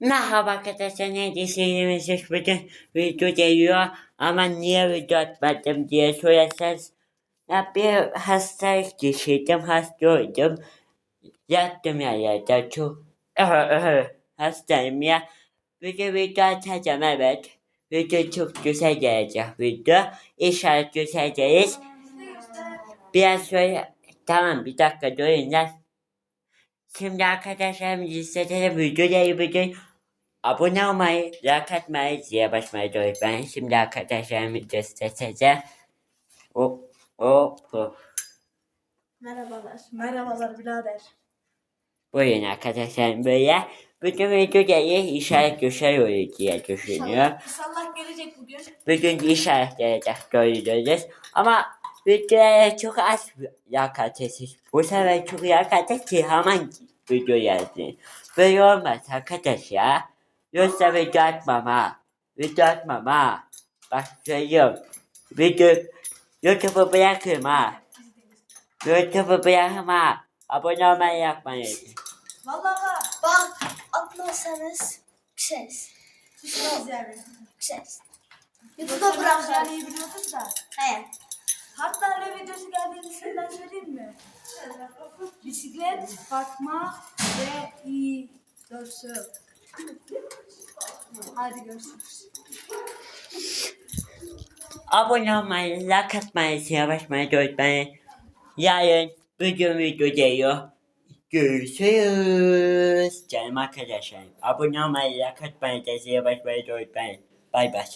Merhaba arkadaşlar ne diyeceğimiz bugün video geliyor ama niye video atmadım diye sorarsanız ya bir hastalık geçirdim hasta oldum. Yattım ya yerde çok hastayım ya. Bugün video atacağım evet. Video çok güzel gelecek video. İnşallah güzel gelir. Biraz sonra tamam bir dakika durun lan Şimdi arkadaşlar listede videoları bugün abone olmayı, like atmayı, zile basmayı da unutmayın. Şimdi arkadaşlarımı göstereceğim. O, o, o. Merhabalar. Merhabalar birader. Buyurun arkadaşlar böyle. Bütün videoları güzel olur diye düşünüyorum. İnşallah gelecek bugün. Bugün inşallah gelecek görüyoruz. Ama videoya çok az atıyorsunuz. Bu sefer çok ki hemen video yazın. Böyle olmaz arkadaş ya. Yoksa video atmam ha. Video atmam ha. Bak söylüyorum. Video YouTube'u bırakırım ha. YouTube'u bırakırım ha. Abone olmayı yapmayın. Vallahi var. Bak atmazsanız ses. Düşmez yani. Ses. YouTube'da YouTube'da bırak. Yani biliyorsun da. He. Hatta ne videosu geldiğini senden söyleyeyim mi? Bisiklet, Fatma ve Dörsü. Hadi görüşürüz. Abone olmayı, like atmayı, basmayı da unutmayın. Yarın bugün video geliyor. Görüşürüz. Canım arkadaşlarım. Abone olmayı, like atmayı basmayı da unutmayın. Bay bay.